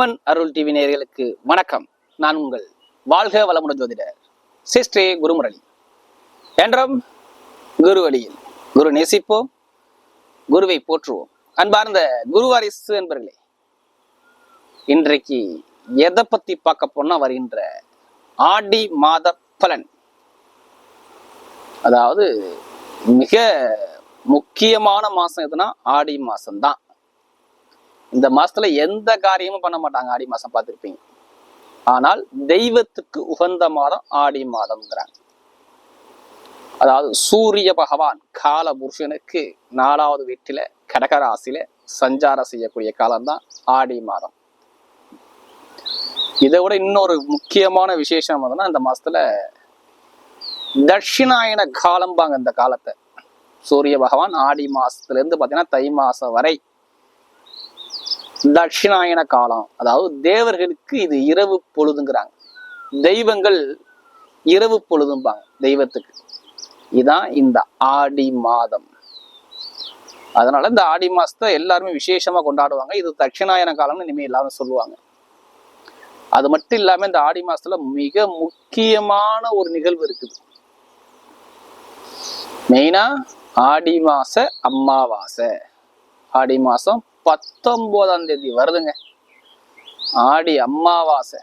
அம்மன் அருள் TV நேயர்களுக்கு வணக்கம். நான் உங்கள் வாழ்க வளமுடன் ஜோதிடர் சிஸ்ரீ குருமுரளி. என்றும் குரு வழியில் குரு நேசிப்போம் குருவை போற்றுவோம். அன்பார்ந்த குருவாரிசு என்பர்களே இன்றைக்கு எதை பத்தி பார்க்க போனா வருகின்ற ஆடி மாத பலன். அதாவது மிக முக்கியமான மாசம் எதுனா ஆடி மாசம்தான். இந்த மாசத்துல எந்த காரியமும் பண்ண மாட்டாங்க ஆடி மாசம் பார்த்திருப்பீங்க. ஆனால் தெய்வத்துக்கு உகந்த மாதம் ஆடி மாதம்ங்கிறாங்க. அதாவது சூரிய பகவான் கால புருஷனுக்கு நாலாவது வீட்டில கடகராசியில சஞ்சாரம் செய்யக்கூடிய காலம்தான் ஆடி மாதம். இதை விட இன்னொரு முக்கியமான விசேஷம் என்னன்னா இந்த மாசத்துல தட்சிணாயன காலம்பாங்க இந்த காலத்தை. சூரிய பகவான் ஆடி மாசத்துல இருந்து பாத்தீங்கன்னா தை மாசம் வரை தட்சிணாயன காலம். அதாவது தேவர்களுக்கு இது இரவு பொழுதுங்கிறாங்க. தெய்வங்கள் இரவு பொழுதும்பாங்க தெய்வத்துக்கு. இதான் இந்த ஆடி மாதம். அதனால இந்த ஆடி மாசத்தை எல்லாருமே விசேஷமா கொண்டாடுவாங்க. இது தட்சிணாயன காலம்னு இனிமே எல்லாரும் சொல்லுவாங்க. அது மட்டும் இல்லாம இந்த ஆடி மாசத்துல மிக முக்கியமான ஒரு நிகழ்வு இருக்குது. மெயினா ஆடி மாச அம்மாவாசை. ஆடி மாசம் பத்தொன்பதாம் தேதி வருதுங்க. ஆடி அமாவாசை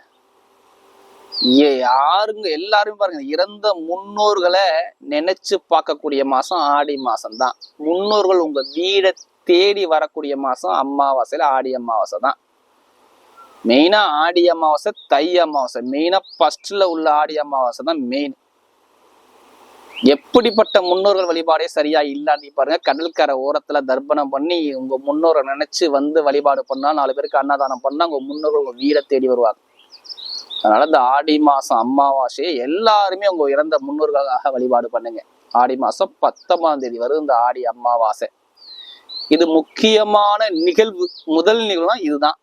யாருங்க எல்லாருமே பாருங்க இறந்த முன்னோர்களை நினைச்சு பார்க்கக்கூடிய மாசம் ஆடி மாசம் தான் முன்னோர்கள் உங்க வீடை தேடி வரக்கூடிய மாசம் அம்மாவாசையில ஆடி அமாவாசை தான். மெயினா ஆடி அமாவாசை தை அமாவாசை மெயினா ஃபர்ஸ்ட்ல உள்ள ஆடி அமாவாசை தான் மெயின் எப்படிப்பட்ட முன்னோர்கள் வழிபாடே சரியா இல்லாட்டி பாருங்க கடற்கரை ஓரத்துல தர்ப்பணம் பண்ணி உங்க முன்னோரை நினைச்சு வந்து வழிபாடு பண்ணா நாலு பேருக்கு அன்னதானம் பண்ணா உங்க முன்னோர்கள் உங்க வீடை தேடி வருவாங்க. அதனால இந்த ஆடி மாசம் அமாவாசையை எல்லாருமே உங்க இறந்த முன்னோர்களாக வழிபாடு பண்ணுங்க. ஆடி மாசம் பத்தொன்பதாம் தேதி வரும் இந்த ஆடி அமாவாசை. இது முக்கியமான நிகழ்வு முதல் நிகழ்வுனா இதுதான்.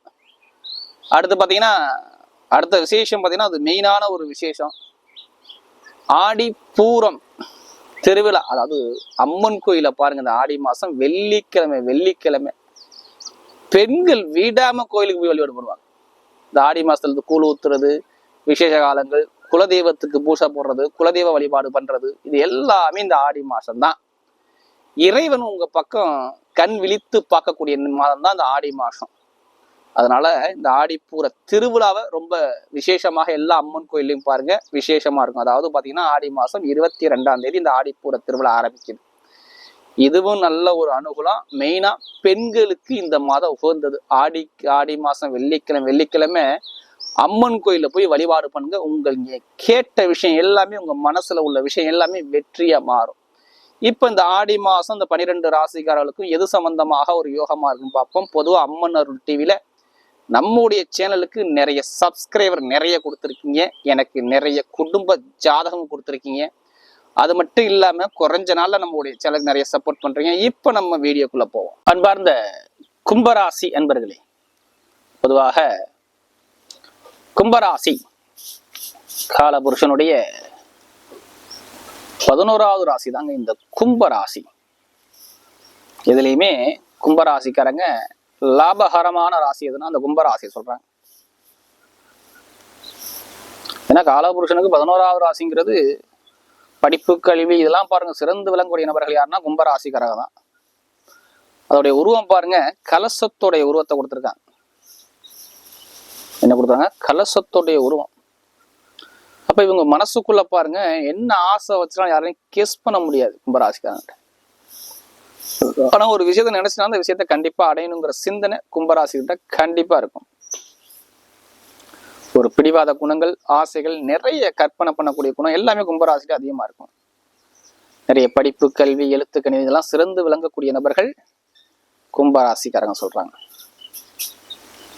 அடுத்து பாத்தீங்கன்னா அடுத்த விசேஷம் பாத்தீங்கன்னா அது மெயினான ஒரு விசேஷம். ஆடி பூரம் திருவிழா அதாவது அம்மன் கோயில பாருங்க இந்த ஆடி மாசம் வெள்ளிக்கிழமை வெள்ளிக்கிழமை. பெண்கள் வீடாம கோயிலுக்கு போய் வழிபாடு பண்ணுவாங்க. இந்த ஆடி மாசத்துல இருந்து கூழ் ஊத்துறது விசேஷ காலங்கள் குலதெய்வத்துக்கு பூசை போடுறது குலதெய்வ வழிபாடு பண்றது இது எல்லாமே இந்த ஆடி மாசம்தான். இறைவன் உங்க பக்கம் கண் விழித்து பார்க்கக்கூடிய மாதம் தான் இந்த ஆடி மாசம். அதனால இந்த ஆடிப்பூர திருவிழாவை ரொம்ப விசேஷமாக எல்லா அம்மன் கோயிலையும் பாருங்க விசேஷமா இருக்கும். அதாவது பாத்தீங்கன்னா ஆடி மாசம் இருபத்தி ரெண்டாம் தேதி இந்த ஆடிப்பூர திருவிழா ஆரம்பிக்குது. இதுவும் நல்ல ஒரு அனுகூலம். மெயினா பெண்களுக்கு இந்த மாதம் உகந்தது. ஆடி ஆடி மாசம் வெள்ளிக்கிழமை வெள்ளிக்கிழமை அம்மன் கோயில போய் வழிபாடு பண்ணுங்க. உங்கள் கேட்ட விஷயம் எல்லாமே உங்க மனசுல உள்ள விஷயம் எல்லாமே வெற்றியா மாறும். இப்போ இந்த ஆடி மாதம் இந்த பனிரெண்டு ராசிக்காரர்களுக்கும் எது சம்பந்தமாக ஒரு யோகமா இருக்குன்னு பார்ப்போம். பொதுவாக அம்மன் அருள் டிவில நம்முடைய சேனலுக்கு நிறைய சப்ஸ்கிரைபர் நிறைய கொடுத்துருக்கீங்க. எனக்கு நிறைய குடும்ப ஜாதகம் கொடுத்துருக்கீங்க. அது மட்டும் இல்லாம குறைஞ்ச நாளில் நம்மளுடைய சேனலுக்கு நிறைய சப்போர்ட் பண்றீங்க. இப்ப நம்ம வீடியோக்குள்ள போவோம். அன்பார்ந்த கும்பராசி அன்பர்களே பொதுவாக கும்பராசி காலபுருஷனுடைய பதினோராவது ராசி தாங்க இந்த கும்பராசி. எதுலேயுமே கும்பராசிக்காரங்க லாபகரமான ராசி எதுனா அந்த கும்பராசி சொல்றாங்க ஏன்னா காலபுருஷனுக்கு பதினோராவது ராசிங்கிறது படிப்பு கல்வி இதெல்லாம் பாருங்க சிறந்து விளங்கக்கூடிய நபர்கள் யாருன்னா கும்பராசிக்காரங்க தான். அதோடைய உருவம் பாருங்க கலசத்தோடைய உருவத்தை கொடுத்துருக்காங்க. என்ன கொடுத்தாங்க கலசத்தோடைய உருவம். அப்ப இவங்க மனசுக்குள்ள பாருங்க என்ன ஆசை வச்சுலாம் யாரையும் கெஸ் பண்ண முடியாது கும்பராசிக்காரன்ட்டு ஆனா ஒரு விஷயத்த நினைச்சுனா அந்த விஷயத்த கண்டிப்பா அடையணுங்கிற சிந்தனை கும்பராசி கிட்ட கண்டிப்பா இருக்கும். ஒரு பிடிவாத குணங்கள் ஆசைகள் நிறைய கற்பனை பண்ணக்கூடிய குணம் எல்லாமே கும்பராசிக்கு அதிகமா இருக்கும். நிறைய படிப்பு கல்வி எழுத்து கணிதம் இதெல்லாம் சிறந்து விளங்கக்கூடிய நபர்கள் கும்பராசிக்காரங்க சொல்றாங்க.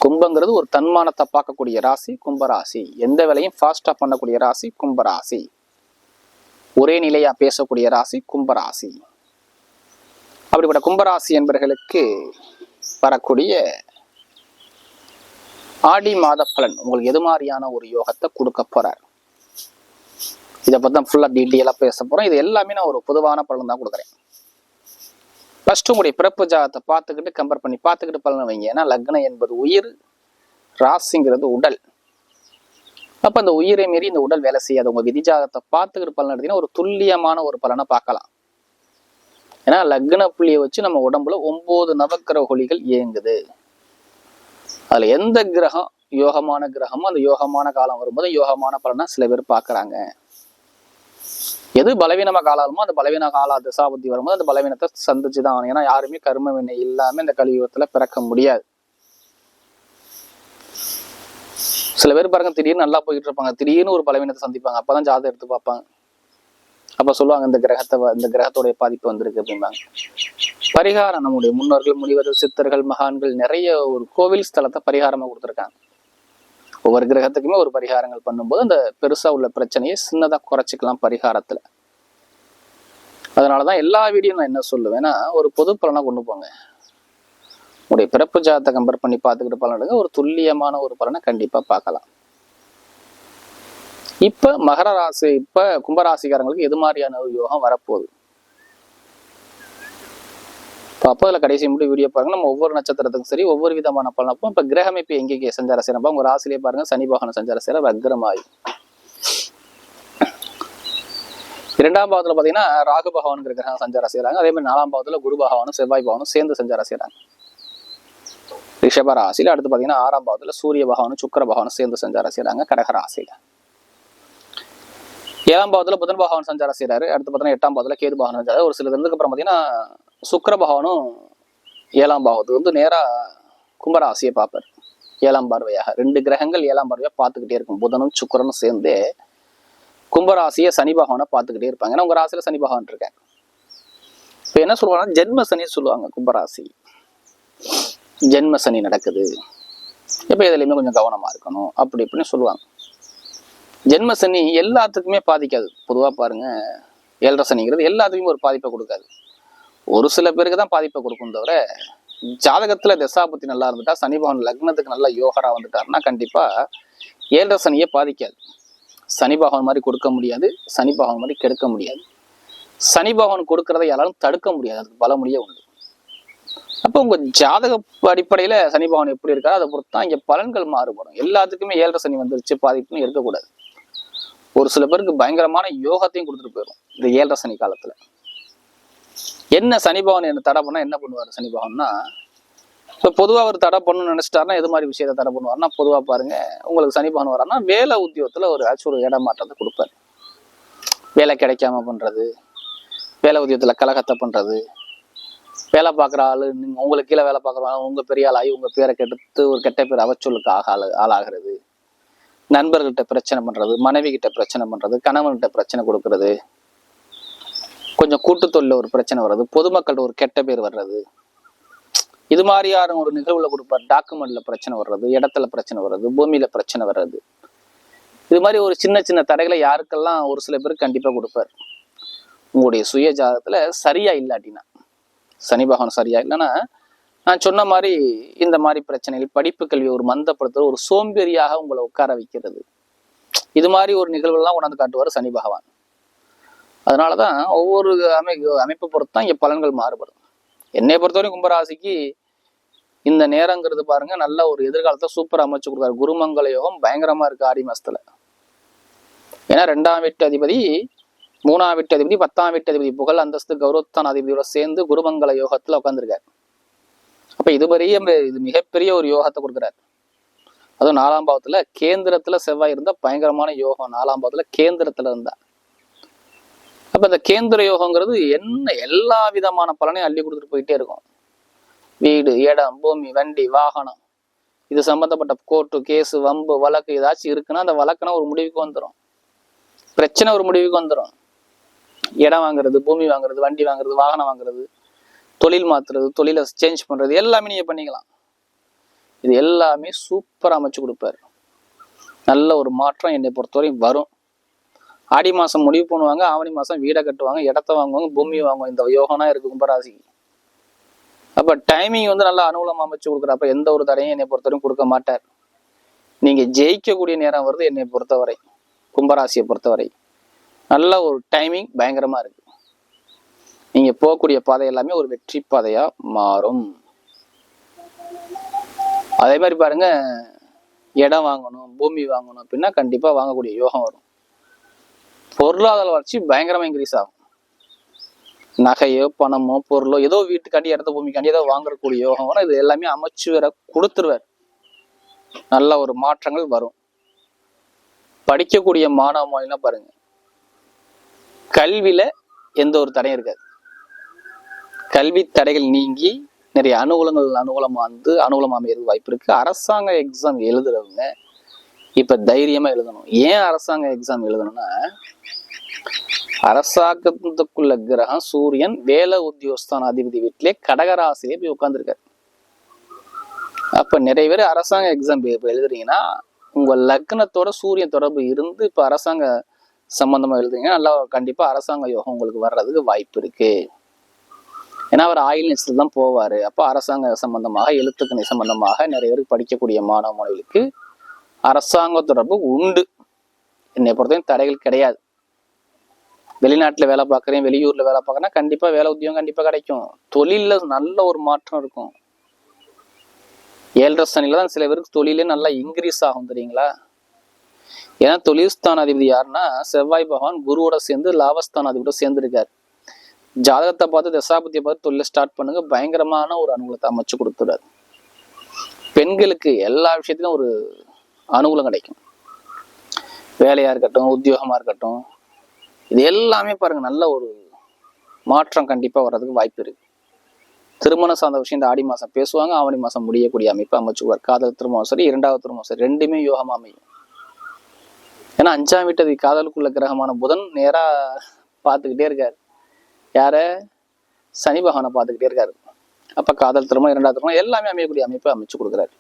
கும்பங்கிறது ஒரு தன்மானத்தை பார்க்கக்கூடிய ராசி கும்பராசி. எந்த வேலையும் ஃபாஸ்டா பண்ணக்கூடிய ராசி கும்பராசி. ஒரே நிலையா பேசக்கூடிய ராசி கும்பராசி. அப்படிப்பட்ட கும்பராசி என்பர்களுக்கு வரக்கூடிய ஆடி மாத பலன் உங்களுக்கு எது மாதிரியான ஒரு யோகத்தை கொடுக்க போறார்? இதை பத்தி தான் ஃபுல்லா டீட்டெயிலாக பேச போகிறோம் இது எல்லாமே நான் ஒரு பொதுவான பலன் தான் கொடுக்குறேன். ஃபர்ஸ்ட் உங்களுடைய பிறப்பு ஜாதத்தை பார்த்துக்கிட்டு கம்பேர் பண்ணி பார்த்துக்கிட்டு பலன் வைங்க. ஏன்னா லக்னம் என்பது உயிர் ராசிங்கிறது உடல். அப்போ அந்த உயிரை மீறி இந்த உடல் வேலை செய்யாது உங்க விதிஜாகத்தை பார்த்துக்கிட்டு பலன் எடுத்தீங்கன்னா ஒரு துல்லியமான ஒரு பலனை பார்க்கலாம். ஏன்னா லக்ன புள்ளியை வச்சு நம்ம உடம்புல ஒன்பது நவக்கிரக ஒளிகள் இயங்குது. அதுல எந்த கிரகம் யோகமான கிரகமோ அந்த யோகமான காலம் வரும்போது யோகமான பலனா சில பேர் பார்க்கறாங்க. எது பலவீனமா காலாலுமோ அந்த பலவீன கால திசாபுத்தி வரும்போது அந்த பலவீனத்தை சந்திச்சு தான் ஆகணும். ஏன்னா யாருமே கர்ம வினை இல்லாம இந்த கலியுகத்துல பிறக்க முடியாது. சில பேர் பாருங்க திடீர்னு நல்லா போயிட்டு இருப்பாங்க. திடீர்னு ஒரு பலவீனத்தை சந்திப்பாங்க. அப்பதான் ஜாதகம் எடுத்து பார்ப்பாங்க. அப்ப சொல்லுவாங்க இந்த கிரகத்தை இந்த கிரகத்துடைய பாதிப்பு வந்திருக்கு அப்படிம்பாங்க. பரிகாரம் நம்முடைய முன்னோர்கள் முனிவர்கள் சித்தர்கள் மகான்கள் நிறைய ஒரு கோவில் ஸ்தலத்தை பரிகாரமா கொடுத்துருக்காங்க. ஒவ்வொரு கிரகத்துக்குமே ஒரு பரிகாரங்கள் பண்ணும்போது அந்த பெருசா உள்ள பிரச்சனையை சின்னதா குறைச்சிக்கலாம் பரிகாரத்துல. அதனாலதான் எல்லா வீடியோ நான் என்ன சொல்லுவேன்னா ஒரு பொது பலனா கொண்டு போங்க. உங்களுடைய பிறப்பு ஜாதத்தை கம்பேர் பண்ணி பார்த்துக்கிட்டு பலன் எடுங்க. ஒரு துல்லியமான ஒரு பலனை கண்டிப்பா பார்க்கலாம். இப்ப மகர ராசி இப்ப கும்பராசிக்காரங்களுக்கு எது மாதிரியான ஒரு யோகம் வரப்போகுது? அப்போ அதில் கடைசி முடி வீடியோ பாருங்க. நம்ம ஒவ்வொரு நட்சத்திரத்துக்கும் சரி ஒவ்வொரு விதமான பலனப்போ இப்போ கிரகமைப்பு எங்கெங்கே சஞ்சார செய்யறப்ப உங்க ராசிலே பாருங்க சனி பகவான் சஞ்சார செய்யற வக்ரமாயி. இரண்டாம் பாவத்துல பாத்தீங்கன்னா ராகு பகவானுங்கிற கிரகம் சஞ்சாரம் செய்யறாங்க. அதே மாதிரி நாலாம் பாவத்தில் குரு பகவானும் செவ்வாய் பகவானும் சேர்ந்து சஞ்சாரம் செய்யறாங்க. ரிஷப ராசியில் அடுத்து பாத்தீங்கன்னா ஆறாம் பாவத்துல சூரிய பகவானும் சுக்கர பகவானும் சேர்ந்து சஞ்சாரம் செய்யறாங்க கடகராசியில் ஏழாம் பாவத்துல புதன் பகவான் சஞ்சாரம் செய்யறாரு அடுத்து பார்த்தீங்கன்னா எட்டாம் பாவத்துல கேது பகவான் சஞ்சாரம். ஒரு சில தினத்துக்கு அப்புறம் பார்த்தீங்கன்னா சுக்கர பகவானும் ஏழாம் பாவத்துக்கு வந்து நேராக கும்பராசியை பார்ப்பார். ஏழாம் பார்வையாக. ரெண்டு கிரகங்கள் ஏழாம் பார்வையாக பார்த்துக்கிட்டே இருக்கும். புதனும் சுக்கிரனும் சேர்ந்து கும்பராசியை சனி பகவானை பார்த்துக்கிட்டே இருப்பாங்க. ஏன்னா உங்கள் ராசியில் சனி பகவான் இருக்கேன் இப்போ என்ன சொல்லுவாங்கன்னா ஜென்ம சனி சொல்லுவாங்க கும்பராசி. ஜென்ம சனி நடக்குது. இப்போ எதுலையுமே கொஞ்சம் கவனமாக இருக்கணும். அப்படி இப்படின்னு சொல்லுவாங்க. ஜென்ம சனி எல்லாத்துக்குமே பாதிக்காது. பொதுவாக பாருங்க ஏழரை சனிங்கிறது எல்லாத்துக்குமே ஒரு பாதிப்பை கொடுக்காது. ஒரு சில பேருக்கு தான் பாதிப்பை கொடுக்கும் தவிர ஜாதகத்துல தசாபுத்தி நல்லா இருந்துட்டா சனி பகவான் லக்னத்துக்கு நல்லா யோகரா வந்துட்டாருன்னா கண்டிப்பாக ஏழரை சனியை பாதிக்காது. சனி பகவான் மாதிரி கொடுக்க முடியாது சனி பகவான் மாதிரி கெடுக்க முடியாது. சனி பகவான் கொடுக்கறத யாராலும் தடுக்க முடியாது அதுக்கு பல முடிய உண்டு. அப்போ உங்க ஜாதக அடிப்படையில சனி பகவான் எப்படி இருக்காரோ அதை பொறுத்து தான் இங்கே பலன்கள் மாறுபடும். எல்லாத்துக்குமே ஏழரை சனி வந்துருச்சு பாதிப்புன்னு இருக்கக்கூடாது. ஒரு சில பேருக்கு பயங்கரமான யோகத்தையும் கொடுத்துட்டு போயிடும் இந்த ஏழரை சனி காலத்துல. என்ன சனி பவன் என்ன தடை பண்ணா என்ன பண்ணுவார் சனி பவன்னா இப்போ பொதுவாக ஒரு தடை பண்ணணும்னு நினைச்சிட்டாருன்னா எது மாதிரி விஷயத்த தடை பண்ணுவார்னா பொதுவாக பாருங்க உங்களுக்கு சனி பவன் வரான்னா வேலை உத்தியோகத்தில் ஒரு ஆச்சு ஒரு இடமாற்றத்தை கொடுப்பாரு. வேலை கிடைக்காம பண்ணுறது வேலை உத்தியோகத்தில் கலகத்தை பண்ணுறது வேலை பார்க்குற ஆள் நீங்கள் உங்களுக்கு கீழே வேலை பார்க்குற ஆள் உங்கள் பெரிய ஆளாகி உங்கள் பேரை கெடுத்து ஒரு கெட்ட பேர் அவச்சொல்லுக்கு ஆக ஆளு ஆளாகிறது. நண்பர்கள்ட்ட பிரச்சனை பண்றது மனைவி கிட்ட பிரச்சனை பண்றது கணவன்கிட்ட பிரச்சனை கொடுக்கறது கொஞ்சம் கூட்டு ஒரு பிரச்சனை வர்றது பொதுமக்கள்கிட்ட ஒரு கெட்ட பேர் வர்றது. இது மாதிரியான ஒரு நிகழ்வுல கொடுப்பார் டாக்குமெண்ட்ல பிரச்சனை வர்றது இடத்துல பிரச்சனை வர்றது பூமியில பிரச்சனை வர்றது. இது மாதிரி ஒரு சின்ன சின்ன தடைகளை யாருக்கெல்லாம் ஒரு சில பேருக்கு கண்டிப்பா கொடுப்பார். உங்களுடைய சுய ஜாதகத்துல சரியா இல்லாட்டினா சனி பகவான் சரியா இல்லைன்னா நான் சொன்ன மாதிரி இந்த மாதிரி பிரச்சனைகள் படிப்பு கல்வி ஒரு மந்தப்படுத்துறது ஒரு சோம்பேறியாக உங்களை உட்கார வைக்கிறது. இது மாதிரி ஒரு நிகழ்வுலாம் கொண்டாந்து காட்டுவார் சனி பகவான். அதனாலதான் ஒவ்வொரு அமை அமைப்பை பொறுத்து தான் இங்க பலன்கள் மாறுபடும். என்னை பொறுத்தவரை கும்பராசிக்கு இந்த நேரங்கிறது பாருங்க நல்ல ஒரு எதிர்காலத்தை சூப்பர் அமைச்சு கொடுத்தாரு. குருமங்கல யோகம் பயங்கரமா இருக்கு ஆடி மாசத்துல. ஏன்னா ரெண்டாம் வீட்டு அதிபதி மூணாம் வீட்டு அதிபதி பத்தாம் வீட்டு அதிபதி புகழ் அந்தஸ்து கௌரவத்தான் அதிபதியோட சேர்ந்து குருமங்கல யோகத்துல உட்காந்துருக்காரு அப்ப இது பெரிய இது மிகப்பெரிய ஒரு யோகத்தை கொடுக்குறாரு. அதுவும் நாலாம் பாவத்துல கேந்திரத்துல செவ்வாய் இருந்தா பயங்கரமான யோகம். நாலாம் பாவத்துல கேந்திரத்துல இருந்தா. அப்ப இந்த கேந்திர யோகங்கிறது என்ன எல்லா விதமான பலனையும் அள்ளி கொடுத்துட்டு போயிட்டே இருக்கும். வீடு இடம் பூமி வண்டி வாகனம். இது சம்பந்தப்பட்ட கோர்ட்டு கேஸு வம்பு வழக்கு ஏதாச்சும் இருக்குன்னா அந்த வழக்குனா ஒரு முடிவுக்கு வந்துடும் பிரச்சனை ஒரு முடிவுக்கு வந்துடும் இடம் வாங்குறது பூமி வாங்குறது வண்டி வாங்குறது வாகனம் வாங்குறது. தொழில் மாத்துறது தொழிலை சேஞ்ச் பண்றது எல்லாமே நீங்க பண்ணிக்கலாம். இது எல்லாமே சூப்பராக அமைச்சு கொடுப்பாரு. நல்ல ஒரு மாற்றம் என்னை பொறுத்தவரையும் வரும். ஆடி மாசம் முடிவு பண்ணுவாங்க ஆவணி மாசம் வீடை கட்டுவாங்க இடத்த வாங்குவாங்க பூமி வாங்குவாங்க. இந்த யோகம்னா இருக்கு கும்பராசிக்கு. அப்ப டைமிங் வந்து நல்லா அனுகூலம் அமைச்சு கொடுக்குறப்ப எந்த ஒரு தடையும் என்னை பொறுத்தவரையும் கொடுக்க மாட்டார். நீங்க ஜெயிக்கக்கூடிய நேரம் வருது என்னை பொறுத்தவரை கும்பராசியை பொறுத்தவரை. நல்ல ஒரு டைமிங் பயங்கரமா இருக்கு. நீங்க போகக்கூடிய பாதை எல்லாமே ஒரு வெற்றி பாதையா மாறும். அதே மாதிரி பாருங்க இடம் வாங்கணும் பூமி வாங்கணும் அப்படின்னா கண்டிப்பா வாங்கக்கூடிய யோகம் வரும். பொருளாதார வளர்ச்சி பயங்கரமா இன்க்ரீஸ் ஆகும். நகையோ பணமோ பொருளோ ஏதோ வீட்டுக்காண்டி இடத்த பூமிக்காண்டி ஏதோ வாங்கக்கூடிய யோகம் வரும். இது எல்லாமே அமைச்சு வேற கொடுத்துருவார். நல்ல ஒரு மாற்றங்கள் வரும். படிக்கக்கூடிய மாணவ மாணவிலாம் பாருங்க கல்வியில எந்த ஒரு தடையும் இருக்காது. கல்வி தடைகள் நீங்கி நிறைய அனுகூலங்கள் அனுகூலமாக வந்து அனுகூலமாக அமையிறது வாய்ப்பு இருக்கு. அரசாங்க எக்ஸாம் எழுதுறவங்க இப்ப தைரியமா எழுதணும். ஏன் அரசாங்க எக்ஸாம் எழுதணும்னா அரசாங்கத்துக்குள்ள கிரகம் சூரியன் வேலை உத்தியோகஸ்தான அதிபதி வீட்டிலே கடகராசிலே போய் உட்கார்ந்துருக்காரு. அப்ப நிறைய பேர் அரசாங்க எக்ஸாம் இப்போ எழுதுறீங்கன்னா உங்க லக்னத்தோட சூரியன் தொடர்பு இருந்து இப்ப அரசாங்க சம்பந்தமா எழுதுறீங்கன்னா நல்லா கண்டிப்பா அரசாங்க யோகம் உங்களுக்கு வர்றதுக்கு வாய்ப்பு இருக்கு. ஏன்னா அவர் ஆயில் நிச்சயத்தில் தான் போவார். அப்போ அரசாங்க சம்பந்தமாக எழுத்துக்கணி சம்பந்தமாக நிறைய பேருக்கு படிக்கக்கூடிய மாணவ மாணவிகளுக்கு அரசாங்க தொடர்பு உண்டு. என்னை பொறுத்தவரைக்கும் தடைகள் கிடையாது. வெளிநாட்டில் வேலை பார்க்குறேன் வெளியூரில் வேலை பார்க்கறேன்னா கண்டிப்பாக வேலை உத்தியோகம் கண்டிப்பாக கிடைக்கும். தொழிலில் நல்ல ஒரு மாற்றம் இருக்கும். ஏழரை சனியில் தான் சில பேருக்கு தொழிலே நல்லா இன்க்ரீஸ் ஆகும் தெரியுங்களா? ஏன்னா தொழில் அதிபதி யாருன்னா செவ்வாய் பகவான் குருவோட சேர்ந்து லாபஸ்தானாதிபதியோட சேர்ந்து சேர்ந்துருக்கார். ஜாதகத்தை பார்த்து தசாபதியை பார்த்து தொழில ஸ்டார்ட் பண்ணுங்க. பயங்கரமான ஒரு அனுகூலத்தை அமைச்சு கொடுத்துடாது பெண்களுக்கு எல்லா விஷயத்திலும் ஒரு அனுகூலம் கிடைக்கும். வேலையா இருக்கட்டும் உத்தியோகமா இருக்கட்டும் இது எல்லாமே பாருங்க நல்ல ஒரு மாற்றம் கண்டிப்பா வர்றதுக்கு வாய்ப்பு இருக்கு. திருமணம் சார்ந்த விஷயம் இந்த ஆடி மாசம் பேசுவாங்க ஆவணி மாசம் முடியக்கூடிய அமைப்பு அமைச்சுக்குவார் காதல் திருமணம் சரி இரண்டாவது திருமணம் சரி ரெண்டுமே யோகமா அமையும். ஏன்னா அஞ்சாம் வீட்டது காதலுக்குள்ள கிரகமான புதன் நேரா பார்த்துக்கிட்டே இருக்காரு. யார? சனி பகவானை பார்த்துக்கிட்டே இருக்காரு. அப்போ காதல் திருமணம் இரண்டாவது திருமணம் எல்லாமே அமையக்கூடிய அமைப்பை அமைச்சு கொடுக்குறாரு.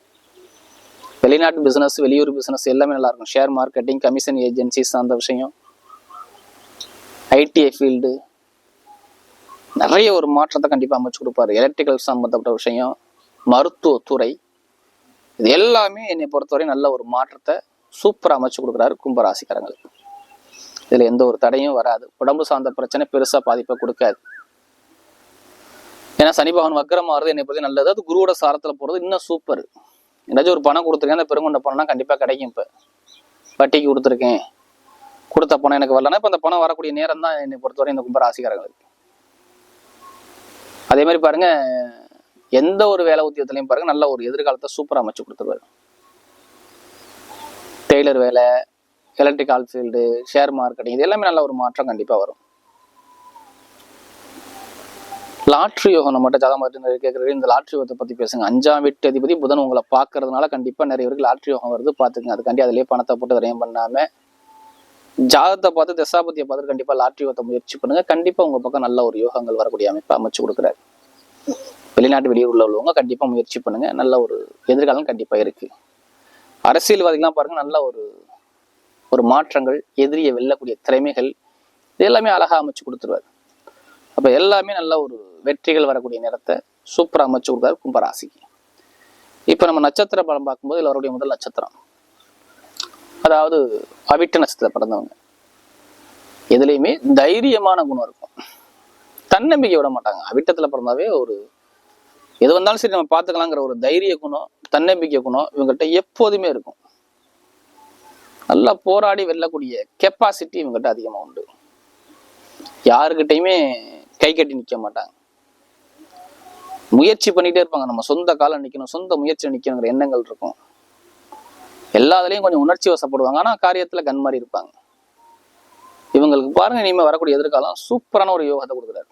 வெளிநாட்டு பிசினஸ் வெளியூர் பிசினஸ் எல்லாமே நல்லா இருக்கும். ஷேர் மார்க்கெட்டிங் கமிஷன் ஏஜென்சிஸ் அந்த விஷயம். ஐடிஐ ஃபீல்டு நிறைய ஒரு மாற்றத்தை கண்டிப்பாக அமைச்சு கொடுப்பாரு. எலக்ட்ரிக்கல் சம்மந்தப்பட்ட விஷயம் மருத்துவத்துறை இது எல்லாமே என்னை பொறுத்தவரை நல்ல ஒரு மாற்றத்தை சூப்பராக அமைச்சு கொடுக்குறாரு கும்பராசிக்காரங்களுக்கு. இதில் எந்த ஒரு தடையும் வராது. உடம்பு சார்ந்த பிரச்சனை பெருசாக பாதிப்பை கொடுக்காது. ஏன்னா சனி பகவான் வக்கரம் மாறுது என்னை பற்றி நல்லது. அது குருவோட சாரத்தில் போகிறது இன்னும் சூப்பர் ஏதாச்சும் ஒரு பணம் கொடுத்துருக்கேன். அந்த பெருங்கொண்ட பணம்னா கண்டிப்பாக கிடைக்கும் இப்போ. வட்டிக்கு கொடுத்துருக்கேன். கொடுத்த பணம் எனக்கு வரலன்னா இப்போ அந்த பணம் வரக்கூடிய நேரம் தான் என்னை பொறுத்தவரை இந்த கும்பராசிக்காரங்களுக்கு அதே மாதிரி பாருங்க எந்த ஒரு வேலை உத்தியோகத்திலையும் பாருங்க நல்ல ஒரு எதிர்காலத்தை சூப்பராக அமைச்சு கொடுத்துருவாரு. டெய்லர் வேலை எலக்ட்ரிக்கல் ஃபீல்டு ஷேர் மார்க்கெட்டிங் இது எல்லாமே நல்ல ஒரு மாற்றம் கண்டிப்பாக வரும். லாட்ரி யோகம் நம்மகிட்ட ஜாதகம் பார்த்து நிறைய கேட்குறது இந்த லாட்ரி யோகத்தை பற்றி பேசுங்க. அஞ்சாம் வீட்டு அதிபதி புதன் உங்களை பார்க்கறதுனால கண்டிப்பாக நிறைய பேருக்கு லாட்ரி யோகம் வருது. பார்த்துக்குங்க. அதுக்காண்டி அதிலேயே பணத்தை போட்டு விரயம் பண்ணாமல் ஜாதகத்தை பார்த்து தசாபதியை பார்த்து கண்டிப்பாக லாட்ரி யோகத்தை முயற்சி பண்ணுங்க. கண்டிப்பாக உங்கள் பக்கம் நல்ல ஒரு யோகங்கள் வரக்கூடிய அமைப்பை அமைச்சு கொடுக்குறாரு. வெளிநாட்டு வெளியூரில் உள்ளவங்க கண்டிப்பாக முயற்சி பண்ணுங்க. நல்ல ஒரு எதிர்காலம் கண்டிப்பாக இருக்கு. அரசியல்வாதிகள்லாம் பாருங்கள் நல்ல ஒரு ஒரு மாற்றங்கள் எதிரியை வெல்லக்கூடிய திறமைகள் இது எல்லாமே அழகாக அமைச்சு கொடுத்துருவாரு. அப்போ எல்லாமே நல்ல ஒரு வெற்றிகள் வரக்கூடிய நேரத்தை சூப்பராக அமைச்சு கொடுத்தாரு கும்பராசிக்கு. இப்போ நம்ம நட்சத்திர படம் பார்க்கும்போது இதில் அவருடைய முதல் நட்சத்திரம். அதாவது அவிட்ட நட்சத்திர பிறந்தவங்க. எதுலையுமே தைரியமான குணம் இருக்கும். தன்னம்பிக்கை விட மாட்டாங்க. அவிட்டத்தில் பிறந்தாவே ஒரு எது வந்தாலும் சரி நம்ம பார்த்துக்கலாங்கிற ஒரு தைரிய குணம் தன்னம்பிக்கை குணம் இவங்ககிட்ட எப்போதுமே இருக்கும். நல்லா போராடி வெல்லக்கூடிய கெப்பாசிட்டி இவங்ககிட்ட அதிகமா உண்டு. யாருக்கிட்டையுமே கை கட்டி நிக்க மாட்டாங்க. முயற்சி பண்ணிட்டே இருப்பாங்க. நம்ம சொந்த காலம் நிற்கணும் சொந்த முயற்சி நிக்கணுங்கிற எண்ணங்கள் இருக்கும். எல்லாத்துலேயும் கொஞ்சம் உணர்ச்சி வசப்படுவாங்க. ஆனா காரியத்துல மாதிரி இருப்பாங்க. இவங்களுக்கு பாருங்க இனிமே வரக்கூடிய எதிர்காலம் சூப்பரான ஒரு யோகத்தை கொடுக்குறாரு.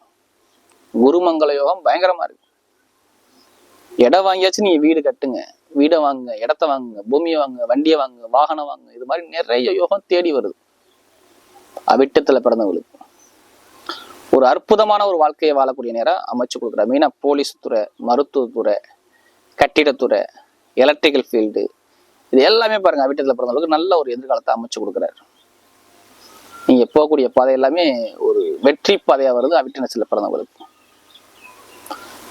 குருமங்கல யோகம் பயங்கரமாக இருக்கு. இடம் வாங்கியாச்சு நீங்க வீடு கட்டுங்க. வீடை வாங்குங்க இடத்த வாங்குங்க பூமியை வாங்குங்க வண்டியை வாங்குங்க வாகனம் வாங்குங்க இது மாதிரி நிறைய யோகம் தேடி வருது. அவிட்டத்துல பிறந்தவங்களுக்கு. ஒரு அற்புதமான ஒரு வாழ்க்கையை வாழக்கூடிய நேரம் அமைச்சு கொடுக்குற மெயினா போலீஸ் துறை மருத்துவத்துறை கட்டிடத்துறை எலக்ட்ரிக்கல் ஃபீல்டு இது எல்லாமே பாருங்க அவிட்டத்துல பிறந்தவங்களுக்கு நல்ல ஒரு எதிர்காலத்தை அமைச்சு கொடுக்குறாரு. நீங்க போகக்கூடிய பாதை எல்லாமே ஒரு வெற்றி பாதையா வருது அவிட்டனச்சில் பிறந்தவங்களுக்கு.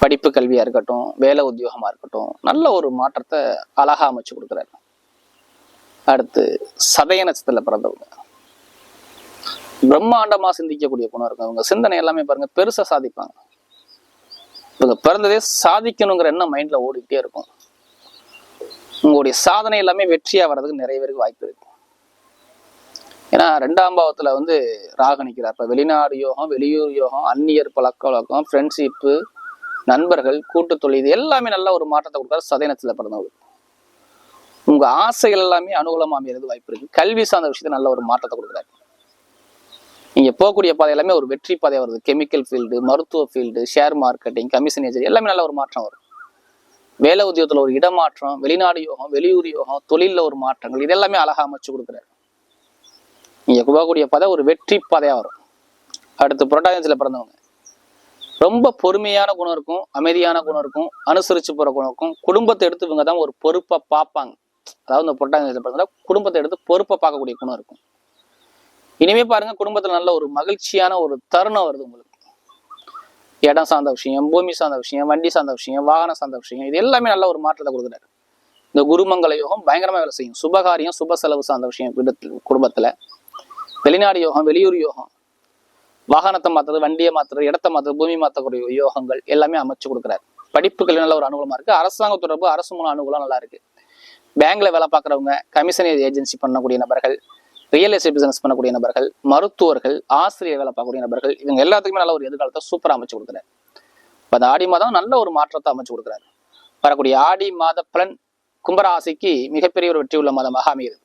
படிப்பு கல்வியா இருக்கட்டும் வேலை உத்தியோகமா இருக்கட்டும் நல்ல ஒரு மாற்றத்தை அழகா அமைச்சு கொடுக்குறாரு. அடுத்து சதய நட்சத்திரத்துல பிறந்தவங்க. பிரம்மாண்டமா சிந்திக்கக்கூடிய குணம் இருக்கும் அவங்க சிந்தனை எல்லாமே பாருங்க பெருசா சாதிப்பாங்க. இவங்க பிறந்ததே சாதிக்கணுங்கிற எண்ணம் மைண்ட்ல ஓடிக்கிட்டே இருக்கும். உங்களுடைய சாதனை எல்லாமே வெற்றியா வர்றதுக்கு நிறைய பேருக்கு வாய்ப்பு இருக்கு. ஏன்னா ரெண்டாம் பாவத்துல வந்து ராகு நிற்கிறார் இப்ப வெளிநாடு யோகம் வெளியூர் யோகம் அந்நியர் பழக்க வழக்கம் ஃப்ரெண்ட்ஷிப்பு நண்பர்கள் கூட்டு தொழில் இது எல்லாமே நல்ல ஒரு மாற்றத்தை கொடுத்தாரு சதயனத்துல பிறந்தவர் உங்க ஆசைகள் எல்லாமே அனுகூலமா அமைகிறது வாய்ப்பு இருக்கு. கல்வி சார்ந்த விஷயத்த நல்ல ஒரு மாற்றத்தை கொடுக்குறாரு. நீங்க போகக்கூடிய பாதை எல்லாமே ஒரு வெற்றி பாதை வருது. கெமிக்கல் ஃபீல்டு மருத்துவ field share marketing commission agent எல்லாமே நல்ல ஒரு மாற்றம் வரும். வேலை உத்தியோகத்துல ஒரு இடமாற்றம் வெளிநாடு யோகம் வெளியூர் யோகம் தொழில ஒரு மாற்றங்கள் இது எல்லாமே அழகா அமைச்சு கொடுக்குறாரு. நீங்க போகக்கூடிய பாதை ஒரு வெற்றி பாதையா வரும். அடுத்து புரட்டாதியத்துல பிறந்தவங்க. ரொம்ப பொறுமையான குணம் இருக்கும் அமைதியான குணம் இருக்கும் அனுசரிச்சு போற குணம் இருக்கும். குடும்பத்தை எடுத்து இவங்க தான் ஒரு பொறுப்பை பார்ப்பாங்க. அதாவது இந்த புரட்டாதியத்துல குடும்பத்தை எடுத்து பொறுப்பை பார்க்கக்கூடிய குணம் இருக்கும். இனிமே பாருங்க குடும்பத்துல நல்ல ஒரு மகிழ்ச்சியான ஒரு தருணம் வருது உங்களுக்கு. இடம் சார்ந்த விஷயம் பூமி சார்ந்த விஷயம் வண்டி சார்ந்த விஷயம் வாகனம் சார்ந்த விஷயம் இது எல்லாமே நல்ல ஒரு மாற்றத்தை கொடுக்குறாரு. இந்த குருமங்கல யோகம் பயங்கரமா வேலை செய்யும். சுபகாரியம் சுப செலவு சார்ந்த விஷயம் வீடு குடும்பத்துல. வெளிநாடு யோகம் வெளியூர் யோகம் வாகனத்தை மாத்துறது வண்டியை மாத்துறது இடத்த மாத்துறது பூமி மாத்தக்கூடிய யோகங்கள் எல்லாமே அமைச்சு கொடுக்குறாரு. படிப்புகள் நல்ல ஒரு அனுகூலமா இருக்கு. அரசாங்க தொடர்பு அரசு மூலம் அனுகூலம் நல்லா இருக்கு. பேங்க்ல வேலை பார்க்குறவங்க கமிஷன் ஏஜென்சி பண்ணக்கூடிய நபர்கள் ரியல் எஸ்டேட் பிசினஸ் பண்ணக்கூடிய நபர்கள் மருத்துவர்கள் ஆசிரியர் வேலை பார்க்கக்கூடிய நபர்கள் இவங்க எல்லாத்துக்குமே நல்ல ஒரு எதிர்காலத்தை சூப்பரா அமைச்சு கொடுக்குறாரு. அந்த ஆடி மாதம் நல்ல ஒரு மாற்றத்தை அமைச்சு கொடுக்குறாரு. வரக்கூடிய ஆடி மாத பலன் கும்பராசிக்கு மிகப்பெரிய ஒரு வெற்றி உள்ள மாதமாக அமைகிறது